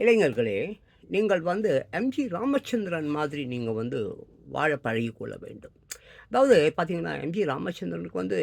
இளைஞர்களே நீங்கள் வந்து எம்ஜி ராமச்சந்திரன் மாதிரி நீங்கள் வந்து வாழ பழகிக்கொள்ள வேண்டும். அதாவது பார்த்தீங்கன்னா எம்ஜி ராமச்சந்திரனுக்கு வந்து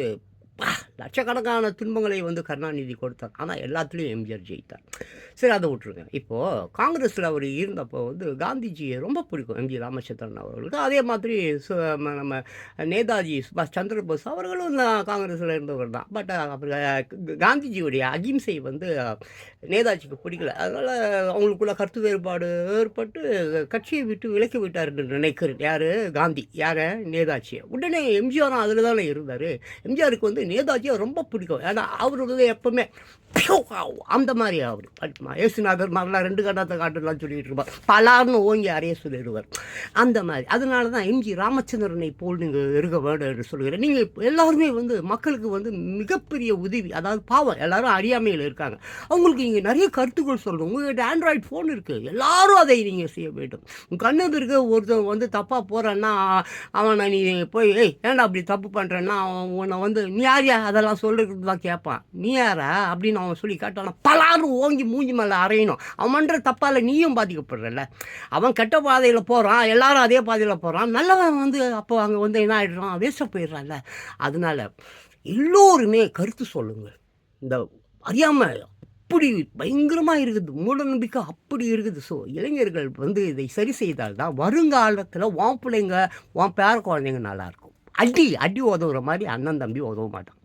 பா, லட்சக்கணக்கான துன்பங்களை வந்து கருணாநிதி கொடுத்தார். ஆனால் எல்லாத்துலேயும் எம்ஜிஆர் ஜெயித்தார். சரி அதை விட்டுருங்க. இப்போது காங்கிரஸில் அவர் இருந்தப்போ வந்து காந்திஜியை ரொம்ப பிடிக்கும் எம்ஜி ராமச்சந்திரன் அவர்களுக்கு. அதே மாதிரி சு- நம்ம நேதாஜி சுபாஷ் சந்திர போஸ் அவர்களும் காங்கிரஸில் இருந்தவர் தான். பட் அவர் காந்திஜியுடைய அகிம்சை வந்து நேதாஜிக்கு பிடிக்கல. அதனால் அவங்களுக்குள்ள கருத்து வேறுபாடு ஏற்பட்டு கட்சியை விட்டு விலக்கி விட்டார் என்று நினைக்கிறேன். யார்? காந்தி. யார்? நேதாஜியை உடனே எம்ஜிஆரும் அதில் தானே இருந்தார். எம்ஜிஆருக்கு வந்து நேதாஜி நேதாஜியை ரொம்ப பிடிக்கும். ஏன்னா அவர் எப்பவுமே அந்த மாதிரி அவர். ஏசுநாதர் மாதிரிலாம் ரெண்டு கண்டத்தை காட்டுலாம் சொல்லிட்டு இருப்பார். பலார்னு ஓங்கி அறைய சொல்லிடுவார். அந்த மாதிரி. அதனால தான் எம்ஜி ராமச்சந்திரனை போல் நீங்கள் இருக்க வேண்டும் என்று சொல்கிறேன். நீங்கள் எல்லாருமே வந்து மக்களுக்கு வந்து மிகப்பெரிய உதவி அதாவது பாவம் எல்லாரும் அறியாமையில் இருக்காங்க. அவங்களுக்கு இங்கே நிறைய கருத்துக்கள் சொல்லணும். உங்கள்கிட்ட ஆண்ட்ராய்டு ஃபோன் இருக்குது எல்லாரும் அதை நீங்கள் செய்ய வேண்டும். உங்கள் கண்ணு இருக்க ஒருத்தன் வந்து தப்பாக போகிறான்னா அவனை நீ போய் ஏய் ஏன்டா அப்படி தப்பு பண்ணுறேன்னா அவன் உன்னை வந்து நீ யாரியா அதெல்லாம் சொல்கிறது தான் கேட்பான். நீ யாரா? அப்படின்னு அவன் சொல்லி காட்டானா பலாரும் ஓங்கி மூஞ்சி மேலே அறையணும். அவன் பண்ணுற தப்பால் நீயும் பாதிக்கப்படுறல அவன் கெட்ட பாதையில் போகிறான் எல்லாரும் அதே பாதையில் போகிறான் நல்லவன் வந்து அப்போ அங்கே வந்து என்ன ஆகிடுறான் வேஸ்ட்டாக போயிடுறான்ல. அதனால எல்லோருமே கருத்து சொல்லுங்கள். இந்த அறியாமல் அப்படி பயங்கரமாக இருக்குது. மூட நம்பிக்கை அப்படி இருக்குது. ஸோ இளைஞர்கள் வந்து இதை சரி செய்தால் தான் வருங்காலத்தில் உன் பிள்ளைங்க உன் பேர குழந்தைங்க நல்லாயிருக்கும் அடி அடி உதவுற மாதிரி அண்ணன் தம்பி உதவ மாட்டான்.